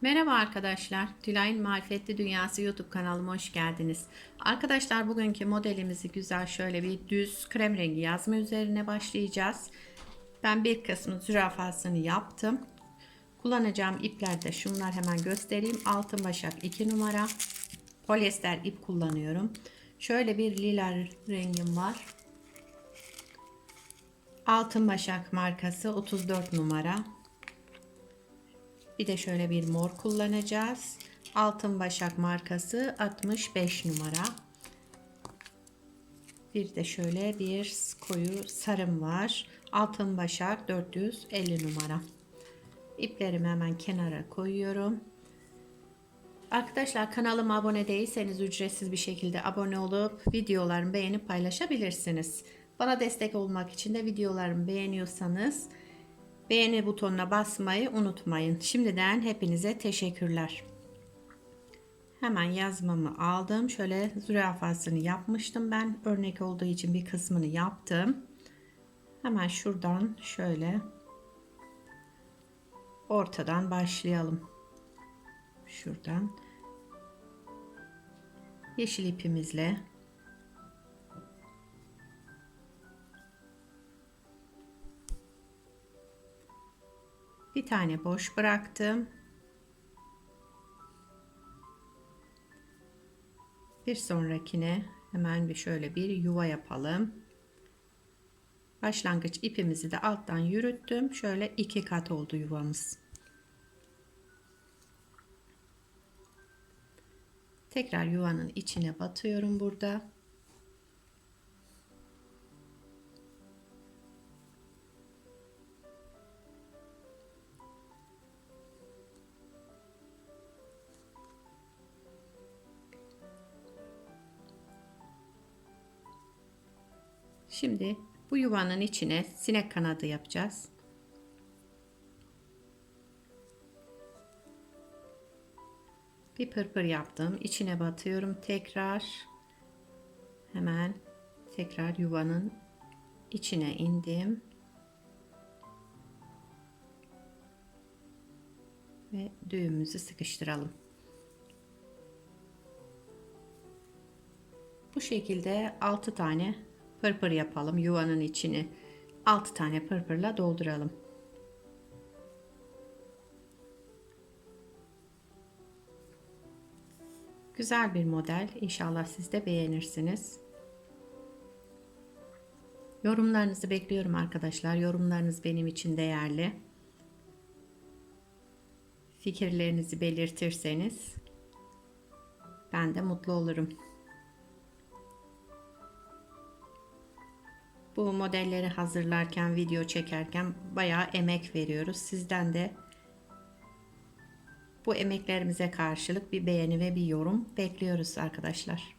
Merhaba arkadaşlar. Tülay'ın Marifetli Dünyası YouTube kanalıma hoş geldiniz. Arkadaşlar bugünkü modelimizi güzel şöyle bir düz krem rengi yazma üzerine başlayacağız. Ben bir kısmı zürafasını yaptım. Kullanacağım ipler de şunlar hemen göstereyim. Altın başak 2 numara. Polyester ip kullanıyorum. Şöyle bir lila rengim var. Altın başak markası 34 numara. Bir de şöyle bir mor kullanacağız. Altın Başak markası 65 numara. Bir de şöyle bir koyu sarım var. Altın Başak 450 numara. İplerimi hemen kenara koyuyorum. Arkadaşlar kanalıma abone değilseniz ücretsiz bir şekilde abone olup videolarımı beğenip paylaşabilirsiniz. Bana destek olmak için de videolarımı beğeniyorsanız Beğeni butonuna basmayı unutmayın. Şimdiden hepinize teşekkürler. Hemen yazmamı aldım. Şöyle zürafasını yapmıştım ben. Örnek olduğu için bir kısmını yaptım. Hemen şuradan şöyle ortadan başlayalım. Şuradan yeşil ipimizle bir tane boş bıraktım. Bir sonrakine hemen bir şöyle bir yuva yapalım. Başlangıç ipimizi de alttan yürüttüm. Şöyle iki kat oldu yuvamız. Tekrar yuvanın içine batıyorum burada. Şimdi bu yuvanın içine sinek kanadı yapacağız. Bir pırpır yaptım. İçine batıyorum tekrar. Hemen tekrar yuvanın içine indim. Ve düğümümüzü sıkıştıralım. Bu şekilde 6 tane pırpır yapalım. Yuvanın içini 6 tane pırpırla dolduralım. Güzel bir model. İnşallah siz de beğenirsiniz. Yorumlarınızı bekliyorum arkadaşlar. Yorumlarınız benim için değerli. Fikirlerinizi belirtirseniz ben de mutlu olurum. Bu modelleri hazırlarken, video çekerken bayağı emek veriyoruz. Sizden de bu emeklerimize karşılık bir beğeni ve bir yorum bekliyoruz arkadaşlar.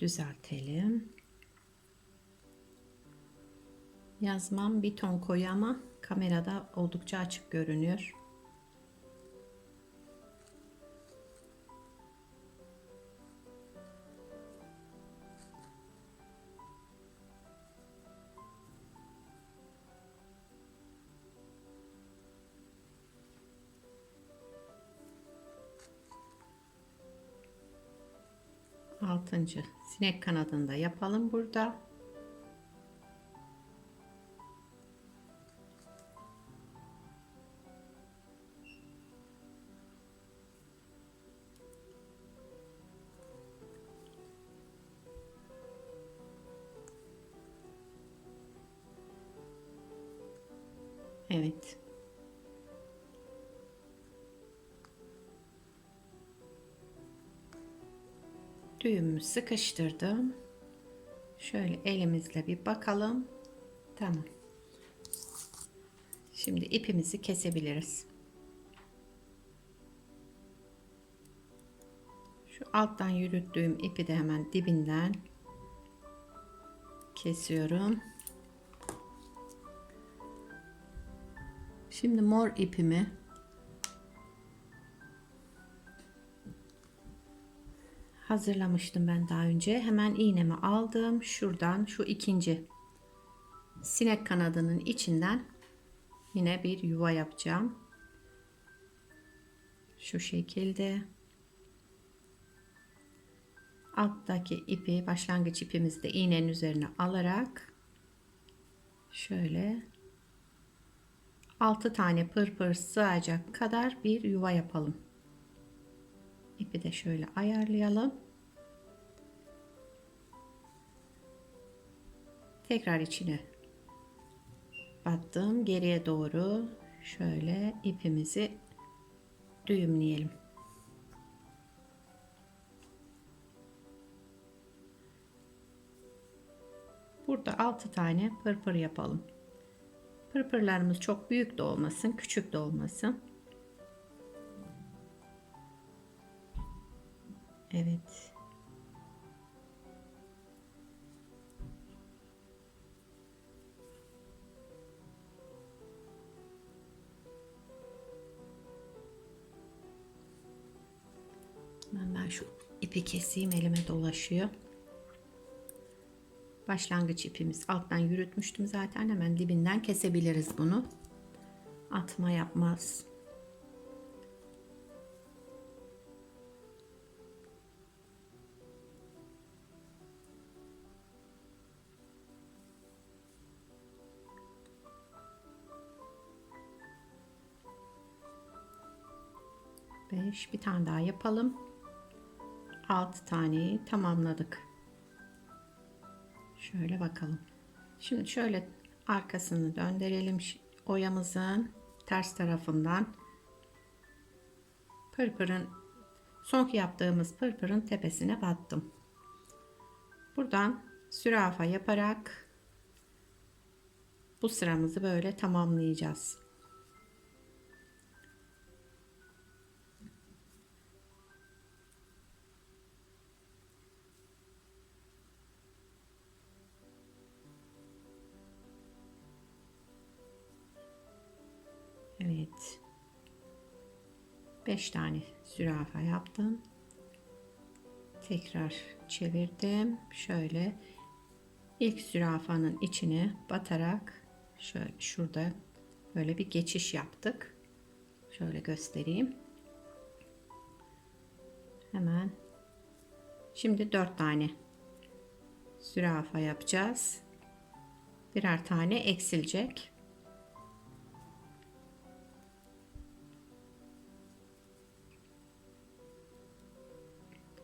Düzeltelim. Yazmam bir ton koyu ama kamerada oldukça açık görünüyor. Altıncı sinek kanadını da yapalım burada. Evet. Düğümü sıkıştırdım. Şöyle elimizle bir bakalım. Tamam. Şimdi ipimizi kesebiliriz. Şu alttan yürüttüğüm ipi de hemen dibinden kesiyorum. Şimdi mor ipimi hazırlamıştım ben daha önce. Hemen iğnemi aldım. Şuradan şu ikinci sinek kanadının içinden yine bir yuva yapacağım. Şu şekilde alttaki ipi başlangıç ipimizi de iğnenin üzerine alarak şöyle 6 tane pırpır sığacak kadar bir yuva yapalım. İpi de şöyle ayarlayalım. Tekrar içine battım. Geriye doğru şöyle ipimizi düğümleyelim. Burada 6 tane pırpır yapalım. Pırpırlarımız çok büyük de olmasın, küçük de olmasın. Evet. Ben, ben şu ipi keseyim elime dolaşıyor. Başlangıç ipimiz alttan yürütmüştüm zaten hemen dibinden kesebiliriz bunu. Atma yapmaz. Beş bir tane daha yapalım. Altı taneyi tamamladık. Şöyle bakalım. Şimdi şöyle arkasını döndürelim oyamızın ters tarafından pırpırın son yaptığımız pırpırın tepesine battım. Buradan sürafa yaparak bu sıramızı böyle tamamlayacağız. 5 tane zürafa yaptım. Tekrar çevirdim. Şöyle ilk zürafanın içine batarak şöyle şurada böyle bir geçiş yaptık. Şöyle göstereyim. Hemen şimdi 4 tane zürafa yapacağız. Birer tane eksilecek.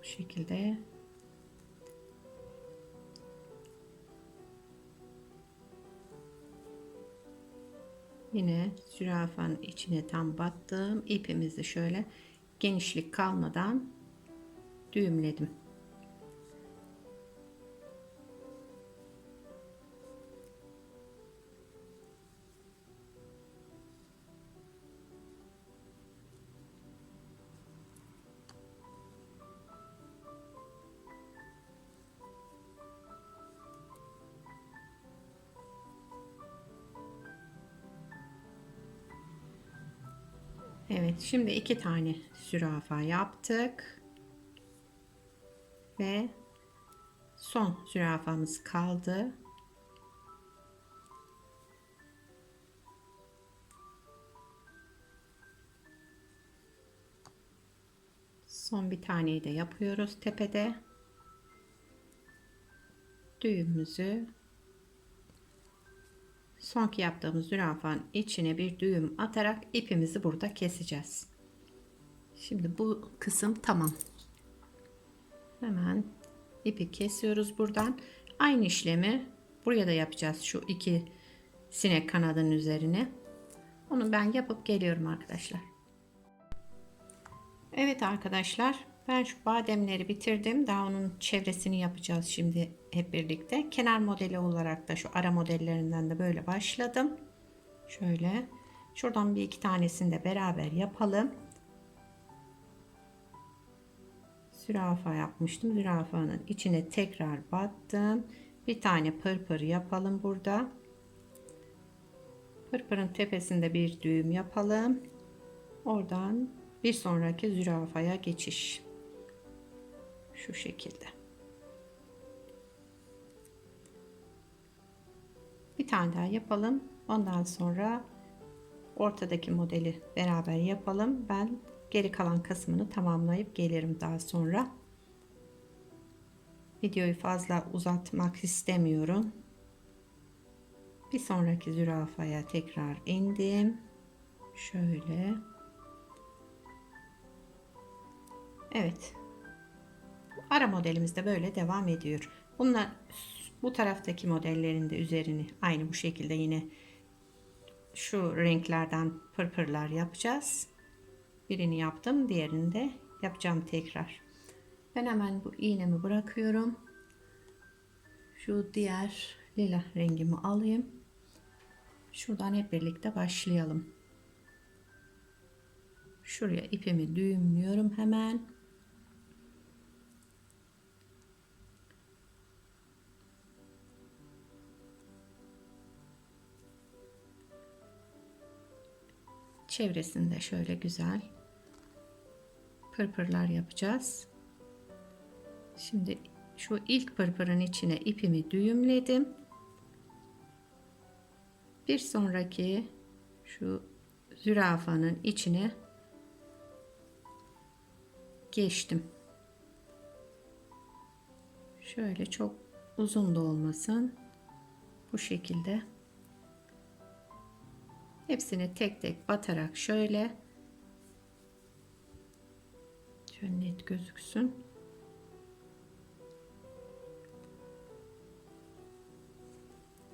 Şekilde. Yine zürafanın içine tam battım. İpimizi şöyle genişlik kalmadan düğümledim Evet şimdi iki tane zürafa yaptık. Ve son zürafamız kaldı. Son bir taneyi de yapıyoruz tepede. Düğümümüzü sonki yaptığımız zürafanın içine bir düğüm atarak ipimizi burada keseceğiz. Şimdi bu kısım tamam. Hemen ipi kesiyoruz buradan. Aynı işlemi buraya da yapacağız şu iki sinek kanadının üzerine. Onu ben yapıp geliyorum arkadaşlar. Evet arkadaşlar ben şu bademleri bitirdim. Daha onun çevresini yapacağız şimdi hep birlikte. Kenar modeli olarak da şu ara modellerinden de böyle başladım. Şöyle. Şuradan bir iki tanesini de beraber yapalım. Zürafa yapmıştım. Zürafanın içine tekrar battım. Bir tane pırpır yapalım burada. Pırpırın tepesinde bir düğüm yapalım. Oradan bir sonraki zürafaya geçiş. Şu şekilde. Bir tane daha yapalım. Ondan sonra ortadaki modeli beraber yapalım. Ben geri kalan kısmını tamamlayıp gelirim daha sonra. Videoyu fazla uzatmak istemiyorum. Bir sonraki zürafaya tekrar indim. Şöyle. Evet. Ara modelimiz de böyle devam ediyor. Bunlar bu taraftaki modellerin de üzerini aynı bu şekilde yine şu renklerden pırpırlar yapacağız. Birini yaptım, diğerini de yapacağım tekrar. Ben hemen bu iğnemi bırakıyorum. Şu diğer lila rengimi alayım. Şuradan hep birlikte başlayalım. Şuraya ipimi düğümlüyorum hemen. Çevresinde şöyle güzel pırpırlar yapacağız. Şimdi şu ilk pırpırın içine ipimi düğümledim. Bir sonraki şu zürafanın içine geçtim. Şöyle çok uzun da olmasın. Bu şekilde. Hepsini tek tek batarak şöyle şöyle net gözüksün.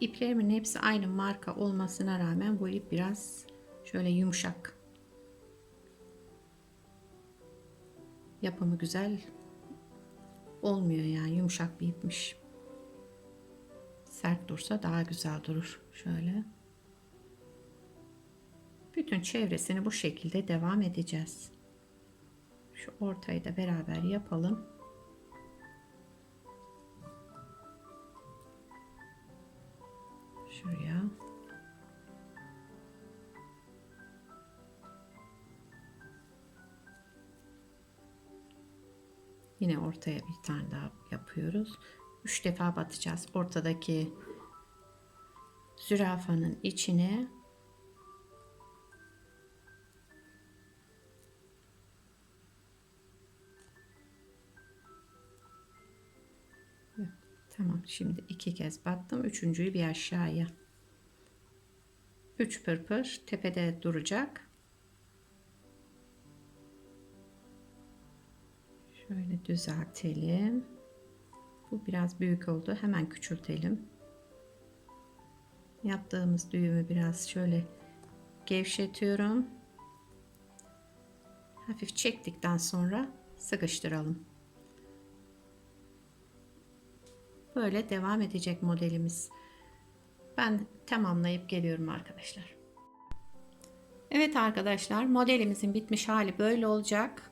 İplerimin hepsi aynı marka olmasına rağmen bu ip biraz şöyle yumuşak. Yapımı güzel olmuyor yani yumuşak bir ipmiş. Sert dursa daha güzel durur. Şöyle. Bütün çevresini bu şekilde devam edeceğiz. Şu ortayı da beraber yapalım. Şuraya. Yine ortaya bir tane daha yapıyoruz. Üç defa batacağız. Ortadaki zürafanın içine Şimdi iki kez battım. Üçüncüyü bir aşağıya. Üç pırpır tepede duracak. Şöyle düzeltelim. Bu biraz büyük oldu. Hemen küçültelim. Yaptığımız düğümü biraz şöyle gevşetiyorum. Hafif çektikten sonra sıkıştıralım. Böyle devam edecek modelimiz. Ben tamamlayıp geliyorum arkadaşlar. Evet arkadaşlar modelimizin bitmiş hali böyle olacak.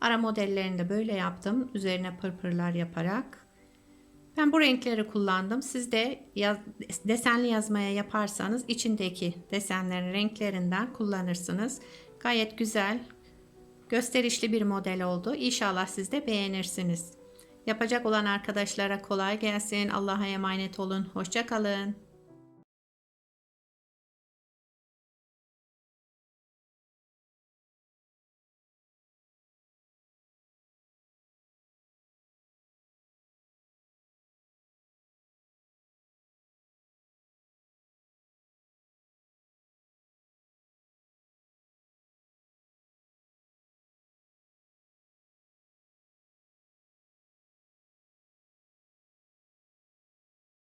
Ara modellerini de böyle yaptım. Üzerine pırpırlar yaparak. Ben bu renkleri kullandım. Siz de yaz, desenli yazmaya yaparsanız içindeki desenlerin renklerinden kullanırsınız. Gayet güzel, gösterişli bir model oldu. İnşallah siz de beğenirsiniz. Yapacak olan arkadaşlara kolay gelsin. Allah'a emanet olun. Hoşçakalın.